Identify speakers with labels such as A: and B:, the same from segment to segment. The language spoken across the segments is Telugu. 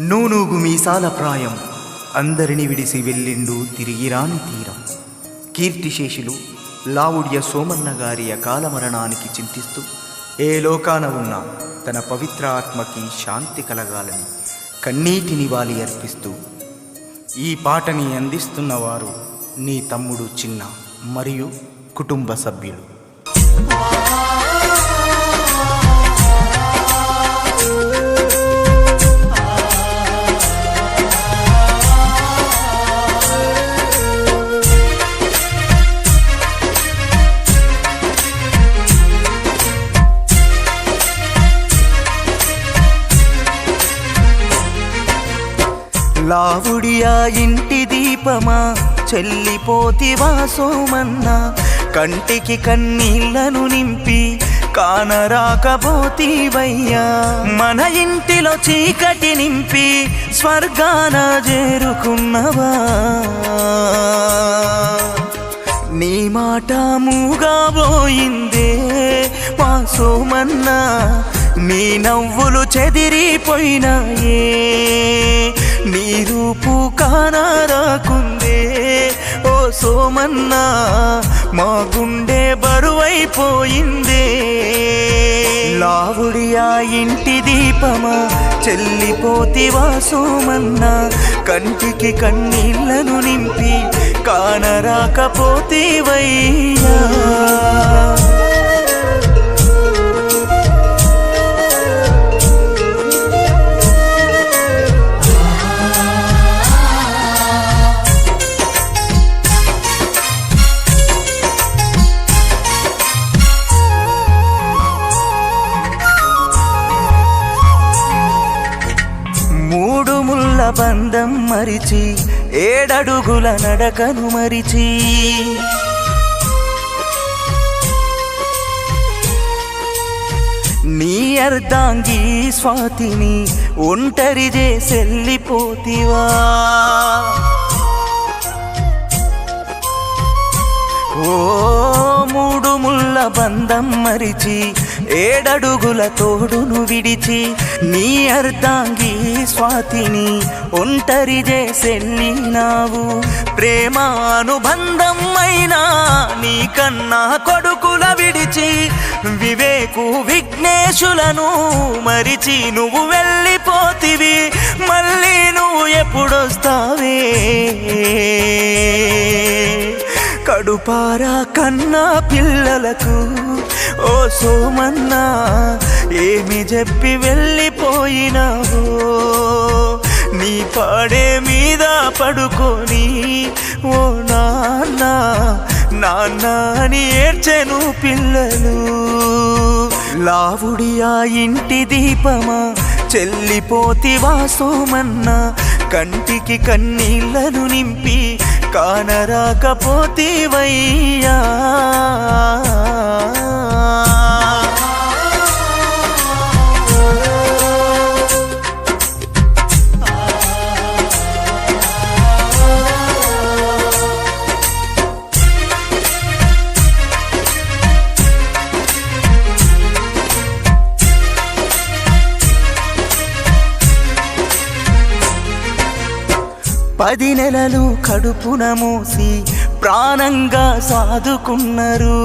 A: నూనూగు మీసాల ప్రాయం. అందరిని విడిసి వెళ్ళిండు తిరిగిరాని తీరం. కీర్తిశేషులు లావుడ్య సోమన్న గారి అకాల మరణానికి చింతిస్తూ ఏ లోకాన ఉన్న తన పవిత్ర ఆత్మకి శాంతి కలగాలని కన్నీటి నివాళి అర్పిస్తూ ఈ పాటని అందిస్తున్నవారు నీ తమ్ముడు చిన్న మరియు కుటుంబ సభ్యులు. లావుడియా ఇంటి దీపమా? చెల్లిపోతివా సోమన్నా కంటికి కన్నీళ్ళను నింపి కానరాకపోతీవయ్యా? మన ఇంటిలో చీకటి నింపి స్వర్గాన చేరుకున్నవా? నీ మాట మూగాబోయిందే మా సోమన్నా. నీ నవ్వులు చెదిరిపోయినాయే. రూపు కానారాకుందే. ఓ సోమన్నా మా గుండె బరువైపోయిందే. లావుడియా ఇంటి దీపమా చెల్లిపోతివా సోమన్నా. కంటికి కన్నీళ్ళను నింపి కానరాకపోతేవయ్యా. బంధం మరిచి ఏడడుగుల నడకను మరిచి. నీ అర్ధాంగి స్వాతిని ఒంటరి చేసెళ్ళిపోతివా ఓ బంధం మరిచి ఏడడుగుల తోడును విడిచి నీ అర్థాంగి స్వాతిని ఒంటరి చేసెళ్ళినావు ప్రేమ అనుబంధం అయినా నీ కన్నా కొడుకుల విడిచి వివేకు విఘ్నేశులను మరిచి నువ్వు వెళ్ళిపోతివి. మళ్ళీ నువ్వు ఎప్పుడొస్తావే? కడుపారా కన్నా పిల్లలకు? ఓ సోమన్నా ఏమి చెప్పి వెళ్ళిపోయినావో? నీ పాడే మీద పడుకొని ఓ నాన్న నాన్న అని ఏడ్చెను పిల్లలు. లావుడియా ఇంటి దీపమా చెల్లిపోతివా సోమన్నా కంటికి కన్నీళ్ళను నింపి కానరాకపోతేవయ్యా. పది నెలలు కడుపున మూసి ప్రాణంగా సాదుకున్నారు.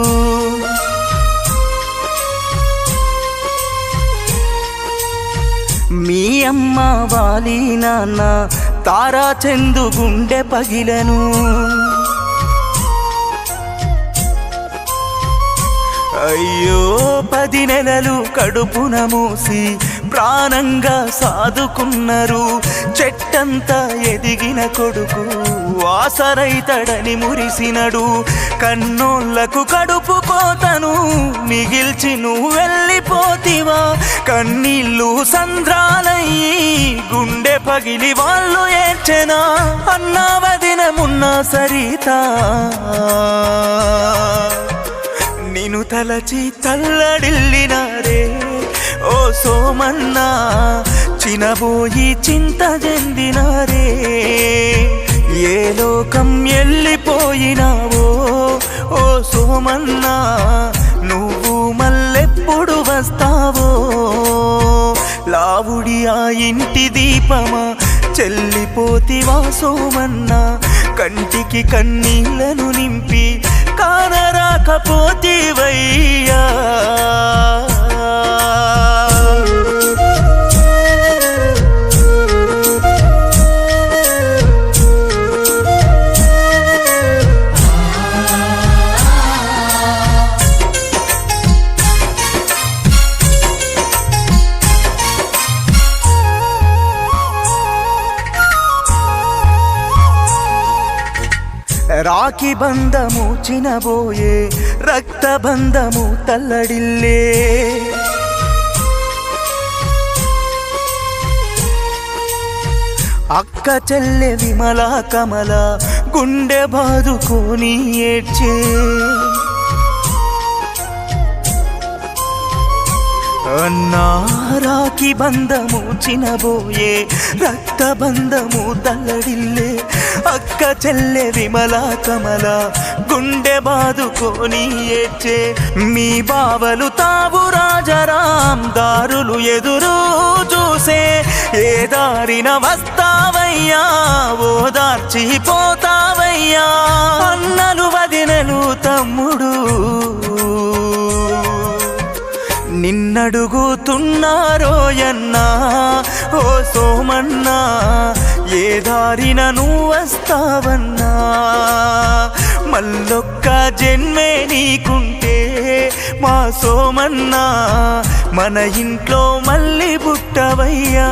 A: మీ అమ్మ వాలి నాన్న తారాచందు గుండె పగిలను. అయ్యో పది నెలలు కడుపున మూసి ప్రాణంగా సాదుకున్నారు చెట్టంతా ఎదిగిన కొడుకు వాసరైతడని మురిసినడు. కన్నోళ్ళకు కడుపు కోతను మిగిల్చి నువ్వు వెళ్ళిపోతివా. కన్నీళ్ళు సంద్రాలయ్యి గుండె పగిలి వాళ్ళు ఏడ్చెనా. అన్నావదినమున్న సరిత. నిను తలచి తల్లడిల్లినారే. ఓ సోమన్నా చినబోయి చింత చెందినారే ఏ లోకం వెళ్ళిపోయినావో ఓ సోమన్నా నువ్వు మళ్ళెప్పుడు వస్తావో. లావుడి ఆ ఇంటి దీపమా చెల్లిపోతివా సోమన్నా. కంటికి కన్నీళ్ళను నింపి కానరాకపోతివయ్యా. రాఖి బంధము చినబోయే రక్త బంధము తల్లడిల్లే. అక్క చెల్లె విమల కమల గుండె బాదుకొని ఏడ్చే. అన్నా రాఖీ బంధము చినబోయే రక్త బంధము తల్లడిల్లే అక్క చెల్లె విమల కమల గుండె బాదుకొని ఏడ్చే మీ బావలు తావు రాజరాం దారులు ఎదురు చూసే. ఏ దారిన వస్తావయ్యా ఓదార్చి పోతావయ్యా అన్నలు నిన్నడుగుతున్నారోయన్నా ఓ సోమన్నా ఏ దారిన నువ్వు వస్తావన్నా? మళ్ళొక్క జన్మే నీకుంటే మా సోమన్నా మన ఇంట్లో మళ్ళీ పుట్టవయ్యా.